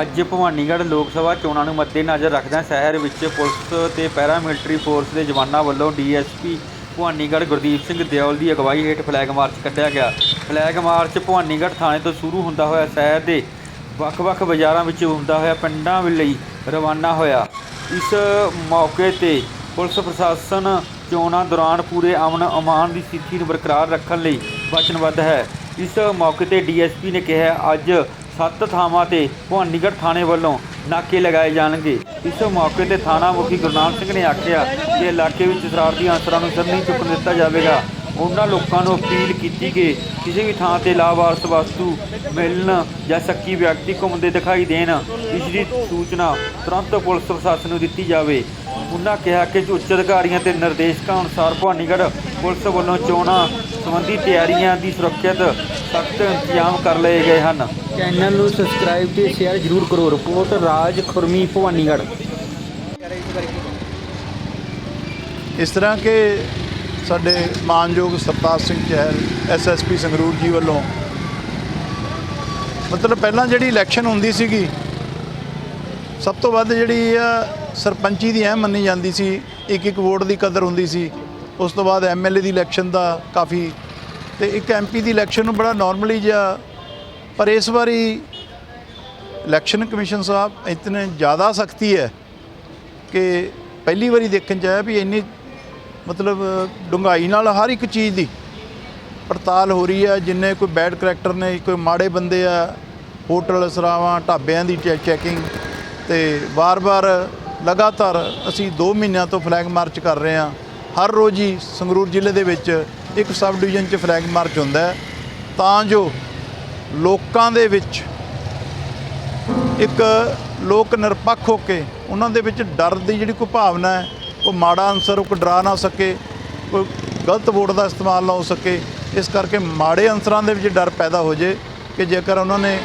ਅੱਜ ਭਵਾਨੀਗੜ੍ਹ ਲੋਕ ਸਭਾ ਚੋਣਾਂ ਨੂੰ ਮੱਦੇਨਜ਼ਰ ਰੱਖਦਿਆਂ ਸ਼ਹਿਰ ਵਿੱਚ ਪੁਲਿਸ ਤੇ ਪੈਰਾਮਿਲਟਰੀ ਫੋਰਸ ਦੇ ਜਵਾਨਾਂ ਵੱਲੋਂ ਡੀਐਸਪੀ ਭਵਾਨੀਗੜ੍ਹ ਗੁਰਦੀਪ ਸਿੰਘ ਦਿਓਲ ਦੀ ਅਗਵਾਈ ਹੇਠ ਫਲੈਗ ਮਾਰਚ ਕੱਢਿਆ ਗਿਆ। ਫਲੈਗ ਮਾਰਚ ਭਵਾਨੀਗੜ੍ਹ ਥਾਣੇ ਤੋਂ ਸ਼ੁਰੂ ਹੁੰਦਾ ਹੋਇਆ ਸ਼ਹਿਰ ਦੇ ਵੱਖ-ਵੱਖ ਬਾਜ਼ਾਰਾਂ ਵਿੱਚ ਹੁੰਦਾ ਹੋਇਆ ਪਿੰਡਾਂ ਲਈ ਰਵਾਨਾ ਹੋਇਆ। ਇਸ ਮੌਕੇ ਤੇ ਪੁਲਿਸ ਪ੍ਰਸ਼ਾਸਨ ਚੋਣਾਂ ਦੌਰਾਨ ਪੂਰੇ ਅਮਨ ਅਮਾਨ ਦੀ ਸਥਿਤੀ ਨੂੰ ਬਰਕਰਾਰ ਰੱਖਣ ਲਈ ਵਚਨਬੱਧ ਹੈ। ਇਸ ਮੌਕੇ ਤੇ ਡੀਐਸਪੀ ਨੇ ਕਿਹਾ, ਅੱਜ ਸੱਤ ਥਾਵਾਂ ਤੇ ਭਵਾਨੀਗੜ੍ਹ ਥਾਣੇ ਵੱਲੋਂ ਨਾਕੇ ਲਗਾਏ ਜਾਣਗੇ। ਇਸ ਮੌਕੇ ਤੇ ਥਾਣਾ ਮੁਖੀ ਗੁਰਨਾਮ ਸਿੰਘ ਨੇ ਆਖਿਆ ਕਿ ਇਲਾਕੇ ਵਿੱਚ ਸ਼ਰਾਰਤੀ ਅਨਸਰਾਂ ਨੂੰ ਸਿਰ ਨਹੀਂ ਚੁੱਕਣ ਦਿੱਤਾ ਜਾਵੇਗਾ। ਉਹਨਾਂ ਲੋਕਾਂ ਨੂੰ ਅਪੀਲ ਕੀਤੀ ਕਿ ਕਿਸੇ ਵੀ ਥਾਂ ਤੇ ਲਾਵਾਰਸ ਵਸਤੂ ਮਿਲਣ ਜਾਂ ਸ਼ੱਕੀ ਵਿਅਕਤੀ ਘੁੰਮਦੇ ਦਿਖਾਈ ਦੇਣ, ਇਸ ਦੀ ਸੂਚਨਾ ਤੁਰੰਤ ਪੁਲਿਸ ਪ੍ਰਸ਼ਾਸਨ ਨੂੰ ਦਿੱਤੀ ਜਾਵੇ। ਉਹਨਾਂ ਕਿਹਾ ਕਿ ਉੱਚ ਅਧਿਕਾਰੀਆਂ ਤੇ ਨਿਰਦੇਸ਼ਕਾਂ ਅਨੁਸਾਰ ਭਵਾਨੀਗੜ੍ਹ ਪੁਲਿਸ ਵੱਲੋਂ ਚੋਣਾਂ ਸੰਬੰਧੀ ਤਿਆਰੀਆਂ ਦੀ ਸੁਰੱਖਿਅਤ ਸਖਤ ਇੰਤਜ਼ਾਮ ਕਰ ਲਏ ਗਏ ਹਨ। ਚੈਨਲ ਨੂੰ ਸਬਸਕ੍ਰਾਈਬ ਤੇ ਸ਼ੇਅਰ ਜ਼ਰੂਰ ਕਰੋ। ਰਿਪੋਰਟ ਰਾਜ ਖੁਰਮੀ ਭਵਾਨੀਗੜ੍ਹ। ਇਸ ਤਰ੍ਹਾਂ ਕਿ ਸਾਡੇ ਮਾਨਯੋਗ ਸਰਤਾਜ ਸਿੰਘ ਚਹਿਲ ਐਸਐਸਪੀ ਸੰਗਰੂਰ ਜੀ ਵੱਲੋਂ ਮਤਲਬ ਪਹਿਲਾਂ ਜਿਹੜੀ ਇਲੈਕਸ਼ਨ ਹੁੰਦੀ ਸੀਗੀ ਸਭ ਤੋਂ ਵੱਧ ਜਿਹੜੀ ਆ ਸਰਪੰਚੀ ਦੀ ਅਹਿਮ ਮੰਨੀ ਜਾਂਦੀ ਸੀ ਇੱਕ ਇੱਕ ਵੋਟ ਦੀ ਕਦਰ ਹੁੰਦੀ ਸੀ। ਉਸ ਤੋਂ ਬਾਅਦ ਐਮਐਲਏ ਦੀ ਇਲੈਕਸ਼ਨ ਦਾ ਕਾਫੀ ਤੇ ਇੱਕ ਐਮਪੀ ਦੀ ਇਲੈਕਸ਼ਨ ਨੂੰ ਬੜਾ ਨਾਰਮਲੀ ਜਿਹਾ, ਪਰ ਇਸ ਵਾਰੀ ਇਲੈਕਸ਼ਨ ਕਮਿਸ਼ਨ ਸਾਹਿਬ ਇਤਨੇ ਜ਼ਿਆਦਾ ਸਖਤੀ ਹੈ ਕਿ ਪਹਿਲੀ ਵਾਰੀ ਦੇਖਣ ਚ ਆਇਆ ਵੀ ਇੰਨੀ ਮਤਲਬ ਡੂੰਘਾਈ ਨਾਲ ਹਰ ਇੱਕ ਚੀਜ਼ ਦੀ ਪੜਤਾਲ ਹੋ ਰਹੀ ਹੈ, ਜਿੰਨੇ ਕੋਈ ਬੈਡ ਕਰੈਕਟਰ ਨੇ, ਕੋਈ ਮਾੜੇ ਬੰਦੇ ਆ ਹੋਟਲ ਸਰਾਵਾਂ, ਢਾਬਿਆਂ ਦੀ ਚੈ- ਚੈਕਿੰਗ ਤੇ ਵਾਰ-ਵਾਰ ਲਗਾਤਾਰ ਅਸੀਂ 2 ਮਹੀਨਿਆਂ ਤੋਂ ਫਲੈਗ ਮਾਰਚ ਕਰ ਰਹੇ ਹਾਂ। ਹਰ ਰੋਜ਼ ਹੀ ਸੰਗਰੂਰ ਜ਼ਿਲ੍ਹੇ ਦੇ ਵਿੱਚ ਇੱਕ ਸਬ ਡਿਵੀਜ਼ਨ 'ਚ ਫਲੈਗ ਮਾਰਚ ਹੁੰਦਾ ਹੈ ਤਾਂ ਜੋ ਲੋਕਾਂ ਦੇ ਵਿੱਚ ਇੱਕ ਲੋਕ ਨਿਰਪੱਖ ਹੋ ਕੇ ਉਹਨਾਂ ਦੇ ਵਿੱਚ ਡਰ ਦੀ ਜਿਹੜੀ ਕੋਈ ਭਾਵਨਾ ਹੈ ਕੋਈ ਮਾੜਾ ਅਨਸਰ ਉਹ ਡਰਾ ਨਾ ਸਕੇ ਕੋਈ ਗਲਤ ਵੋਟ ਦਾ ਇਸਤੇਮਾਲ ਨਾ ਹੋ ਸਕੇ ਇਸ ਕਰਕੇ ਮਾੜੇ ਅਨਸਰਾਂ ਦੇ ਵਿੱਚ ਡਰ ਪੈਦਾ ਹੋ ਜੇ ਕਿ ਜੇਕਰ ਉਹਨਾਂ ਨੇ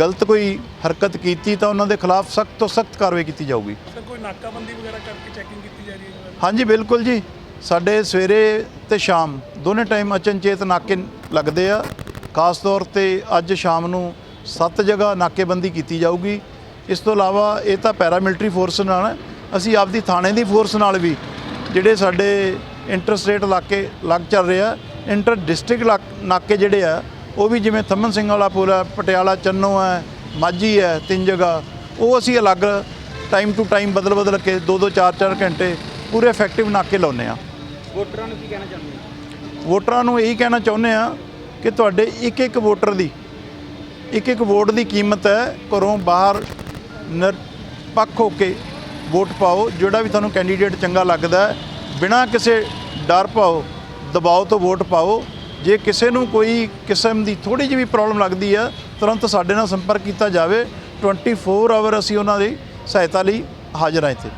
ਗਲਤ ਕੋਈ ਹਰਕਤ ਕੀਤੀ ਤਾਂ ਉਹਨਾਂ ਦੇ ਖਿਲਾਫ ਸਖਤ ਤੋਂ ਸਖਤ ਕਾਰਵਾਈ ਕੀਤੀ ਜਾਊਗੀ। ਸਰ ਕੋਈ ਨਾਕਾਬੰਦੀ ਵਗੈਰਾ ਕਰਕੇ ਚੈਕਿੰਗ ਕੀਤੀ ਜਾ ਰਹੀ ਹੈ ਹਾਂਜੀ ਬਿਲਕੁਲ ਜੀ। ਸਾਡੇ ਸਵੇਰੇ ਤੇ ਸ਼ਾਮ ਦੋਨੇ ਟਾਈਮ ਅਚਨਚੇਤ ਨਾਕੇ ਲੱਗਦੇ ਆ। ਖਾਸ ਤੌਰ ਤੇ ਅੱਜ ਸ਼ਾਮ ਨੂੰ ਸੱਤ ਜਗ੍ਹਾ ਨਾਕੇਬੰਦੀ ਕੀਤੀ ਜਾਊਗੀ। ਇਸ ਤੋਂ ਇਲਾਵਾ ਇਹ ਤਾਂ ਪੈਰਾਮਿਲਟਰੀ ਫੋਰਸ ਨਾਲ ਅਸੀਂ ਆਪਦੀ ਥਾਣੇ ਦੀ ਫੋਰਸ ਨਾਲ ਵੀ ਜਿਹੜੇ ਸਾਡੇ ਇੰਟਰ ਸਟੇਟ ਇਲਾਕੇ ਲੱਗ ਚੱਲ ਰਹੇ ਆ, ਇੰਟਰ ਡਿਸਟ੍ਰਿਕਟ ਨਾਕੇ ਜਿਹੜੇ ਆ, ਉਹ ਵੀ ਜਿਵੇਂ ਥੰਮਨ ਸਿੰਘ ਵਾਲਾ ਪੁਲ ਹੈ ਪਟਿਆਲਾ ਚੰਨੋ ਹੈ ਮਾਝੀ ਹੈ ਤਿੰਨ ਜਗ੍ਹਾ, ਉਹ ਅਸੀਂ ਅਲੱਗ ਟਾਈਮ ਟੂ ਟਾਈਮ ਬਦਲ ਬਦਲ ਕੇ 2-2 4-4 ਘੰਟੇ ਪੂਰੇ ਇਫੈਕਟਿਵ ਨਾਕੇ ਲਾਉਂਦੇ ਆ। ਵੋਟਰਾਂ ਨੂੰ ਕੀ ਕਹਿਣਾ ਚਾਹੁੰਦੇ ਹੋ? ਵੋਟਰਾਂ ਨੂੰ ਇਹੀ ਕਹਿਣਾ ਚਾਹੁੰਦੇ ਆ ਕਿ ਤੁਹਾਡੇ ਇੱਕ ਇੱਕ ਵੋਟਰ ਦੀ ਇੱਕ ਇੱਕ ਵੋਟ ਦੀ ਕੀਮਤ ਹੈ, ਘਰੋਂ ਬਾਹਰ ਨਿਰਪੱਖ ਹੋ ਕੇ ਵੋਟ ਪਾਓ, ਜਿਹੜਾ ਵੀ ਤੁਹਾਨੂੰ ਕੈਂਡੀਡੇਟ ਚੰਗਾ ਲੱਗਦਾ ਹੈ। ਬਿਨਾਂ ਕਿਸੇ ਡਰ ਪਾਓ ਦਬਾਅ ਤੋਂ ਵੋਟ ਪਾਓ। ਜੇ ਕਿਸੇ ਨੂੰ ਕੋਈ ਕਿਸਮ ਦੀ ਥੋੜੀ ਜਿਹੀ ਵੀ ਪ੍ਰੋਬਲਮ ਲੱਗਦੀ ਹੈ, ਤੁਰੰਤ ਸਾਡੇ ਨਾਲ ਸੰਪਰਕ ਕੀਤਾ ਜਾਵੇ। 24 ਆਵਰ ਅਸੀਂ ਉਹਨਾਂ ਦੀ ਸਹਾਇਤਾ ਲਈ ਹਾਜ਼ਰ ਹਾਂ ਇੱਥੇ।